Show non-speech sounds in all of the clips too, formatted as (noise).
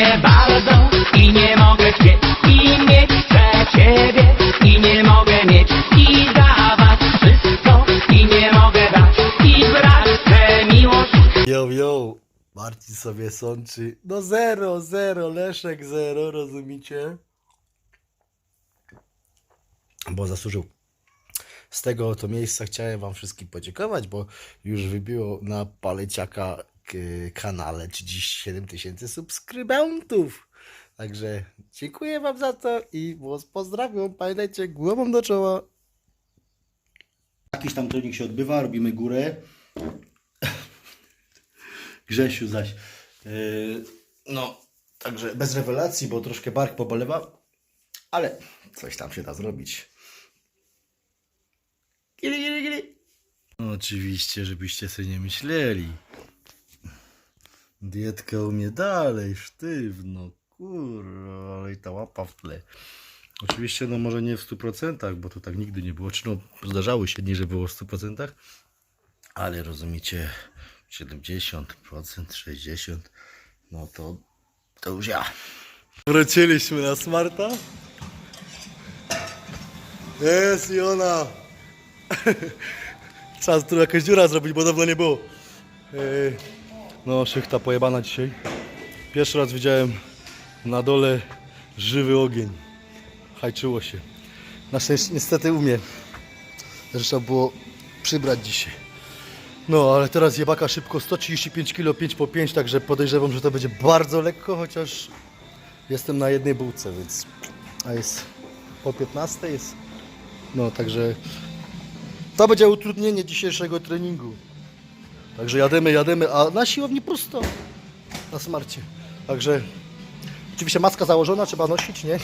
mnie bardzo i nie mogę chcieć i mieć chcę ciebie i nie mogę mieć i dawać wszystko i nie mogę dać i brać tę miłość Yo, yo, Marcin sobie sączy. No zero, zero, Leszek zero, rozumicie? Bo zasłużył. Z tego oto miejsca chciałem wam wszystkim podziękować, bo już wybiło na paleciaka kanale 37 tysięcy subskrybentów. Także dziękuję wam za to i was pozdrawiam. Pamiętajcie, głową do czoła. Jakiś tam trening się odbywa, robimy górę. Grzesiu zaś. Yy, no, także bez rewelacji, bo troszkę bark pobolewa, ale coś tam się da zrobić. Gili, gili, gili. Oczywiście, żebyście sobie nie myśleli. Dietka u mnie dalej, sztywno, kurwa, ale i ta łapa w tle. Oczywiście, no może nie w 100%, bo to tak nigdy nie było. Czy no, zdarzały się dni, że było w 100%, ale rozumiecie, 70%, 60%, no to, to już ja. Wróciliśmy na smarta. Jest i ona. Trzeba tu jakaś dziura zrobić, bo dawno nie było. Yy, No, szychta pojebana dzisiaj. Pierwszy raz widziałem na dole żywy ogień. Hajczyło się. Na szczęście niestety umie. Też trzeba było przybrać dzisiaj. No, ale teraz jebaka szybko 135 kg 5 po 5, także podejrzewam, że to będzie bardzo lekko, chociaż jestem na jednej bułce, więc a jest po 15 jest. No, także to będzie utrudnienie dzisiejszego treningu. Także jademy, jademy, a na siłowni prosto na smarcie. Także oczywiście maska założona, trzeba nosić, nie?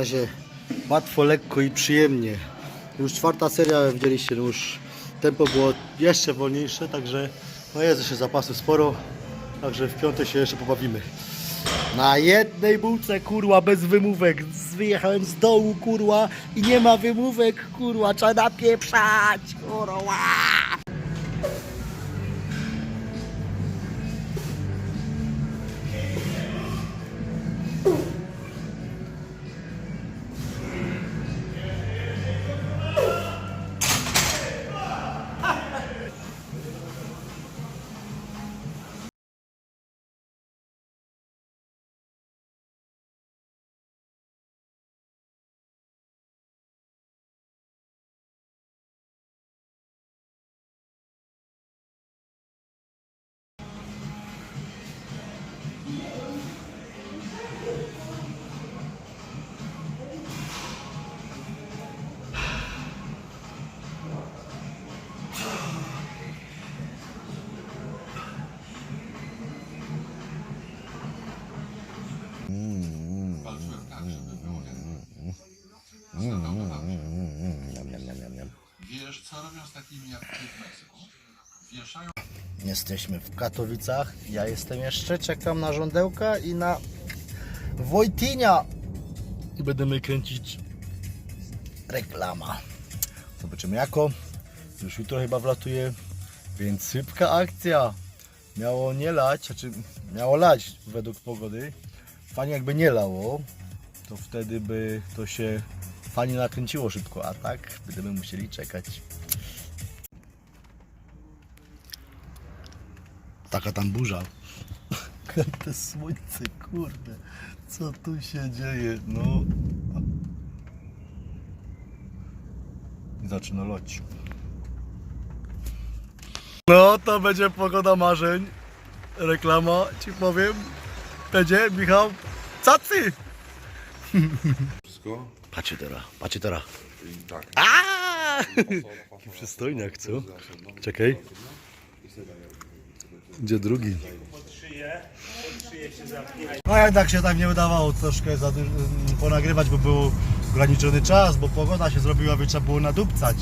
Razie łatwo, lekko i przyjemnie. Już czwarta seria, widzieliście, no już tempo było jeszcze wolniejsze, także no jest jeszcze zapasów sporo, także w piątek się jeszcze pobawimy. Na jednej bułce, kurwa, bez wymówek. Wyjechałem z dołu, kurwa, i nie ma wymówek, kurwa, trzeba napieprzać, kurwa. Takimi jak w Meksyku? Wieszają Jesteśmy w Katowicach. Ja jestem jeszcze, czekam na żądełka i na Wojtinia. I będziemy kręcić reklama. Zobaczymy jako. Już jutro chyba wlatuje, więc szybka akcja. Miało nie lać, znaczy miało lać według pogody. Fajnie jakby nie lało, to wtedy by to się fajnie nakręciło szybko, a tak będziemy musieli czekać. Taka tam burza. (laughs) Te słońce, kurde. Co tu się dzieje? No. I zaczyna loć. No, to będzie pogoda marzeń. Reklama, ci powiem. Będzie, Michał. Cacy! (laughs) wszystko Patrzcie teraz, patrzcie teraz. tak. Aaaa! (laughs) Jaki przystojniak, co? Czekaj. Gdzie drugi? No jednak się tak nie udawało troszkę za duż- ponagrywać, bo był ograniczony czas, bo pogoda się zrobiła, by trzeba było nadupcać.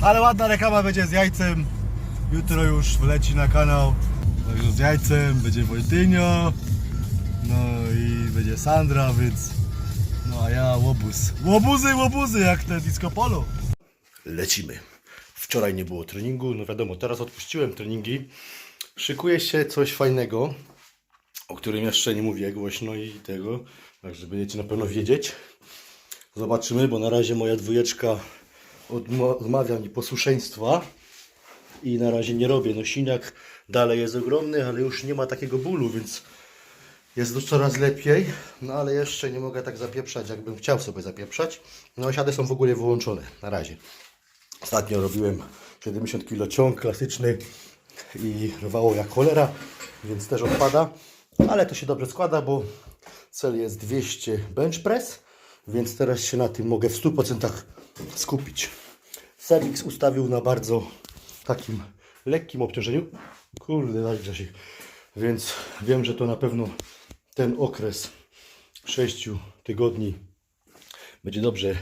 Ale ładna reklama będzie z jajcem. Jutro już wleci na kanał. Także z jajcem będzie Wojtynio. No i będzie Sandra, więc no a ja łobuz. Łobuzy, łobuzy, jak te disco polo. Lecimy. Wczoraj nie było treningu, no wiadomo, teraz odpuściłem treningi. Szykuje się coś fajnego, o którym jeszcze nie mówię głośno i tego, także będziecie na pewno wiedzieć. Zobaczymy, bo na razie moja dwójeczka odma- odmawia mi posłuszeństwa i na razie nie robię. No siniak dalej jest ogromny, ale już nie ma takiego bólu, więc jest już coraz lepiej, no ale jeszcze nie mogę tak zapieprzać, jakbym chciał sobie zapieprzać. No siady są w ogóle wyłączone na razie. Ostatnio robiłem 70 kg ciąg klasyczny i rwało jak cholera, więc też odpada, ale to się dobrze składa, bo cel jest 200 bench press, więc teraz się na tym mogę w 100% skupić. Sebix ustawił na bardzo takim lekkim obciążeniu. Kurde, daj Grzesiek. Więc wiem, że to na pewno ten okres 6 tygodni będzie dobrze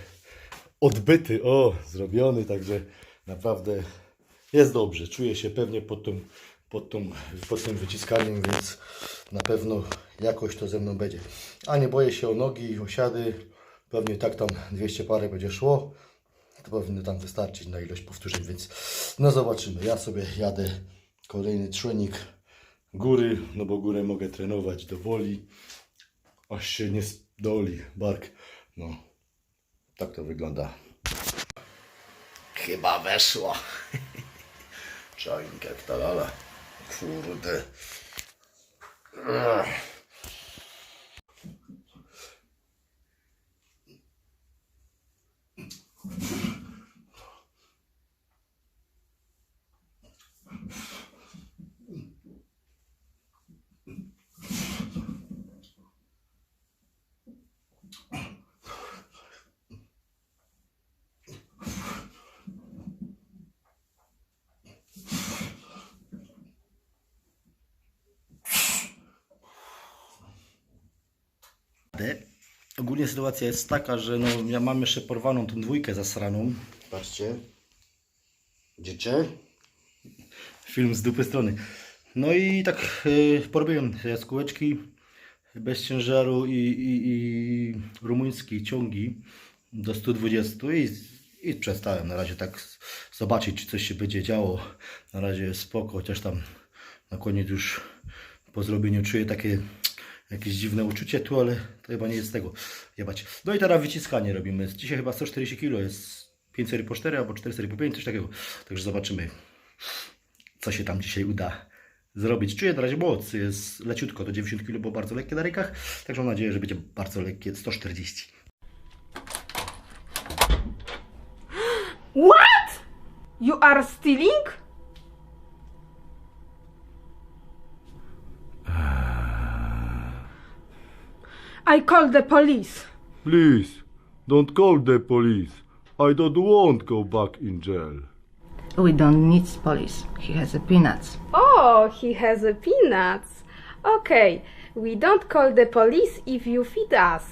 odbyty, o, zrobiony, także naprawdę jest dobrze. Czuję się pewnie pod, tym, pod, tą, pod tym wyciskaniem, więc na pewno jakoś to ze mną będzie. A nie boję się o nogi, o siady. Pewnie tak tam 200 parę będzie szło. To powinno tam wystarczyć na ilość powtórzeń, więc no zobaczymy. Ja sobie jadę kolejny trening góry, no bo górę mogę trenować do woli, aż się nie zdoli bark. No, tak to wygląda. Chyba weszło. (laughs) Czajnik jak ta lala. Kurde. Ogólnie sytuacja jest taka, że no, ja mam jeszcze porwaną tą dwójkę zasraną. Patrzcie. Widzicie? Film z dupy strony. No i tak yy, porobiłem jaskółeczki bez ciężaru i, i, i rumuńskie ciągi do 120 i, i przestałem na razie tak zobaczyć, czy coś się będzie działo. Na razie spoko, chociaż tam na koniec już po zrobieniu czuję takie jakieś dziwne uczucie tu, ale to chyba nie jest tego jebać. No i teraz wyciskanie robimy. Dzisiaj chyba 140 kg jest 5 serii po 4 albo 4 serii po 5, coś takiego. Także zobaczymy, co się tam dzisiaj uda zrobić. Czuję na razie moc, jest leciutko, to 90 kg było bardzo lekkie na rękach, także mam nadzieję, że będzie bardzo lekkie 140. What? You are stealing? I call the police. Please, don't call the police. I don't want go back in jail. We don't need police. He has a peanuts. Oh, he has a peanuts. Okay, we don't call the police if you feed us.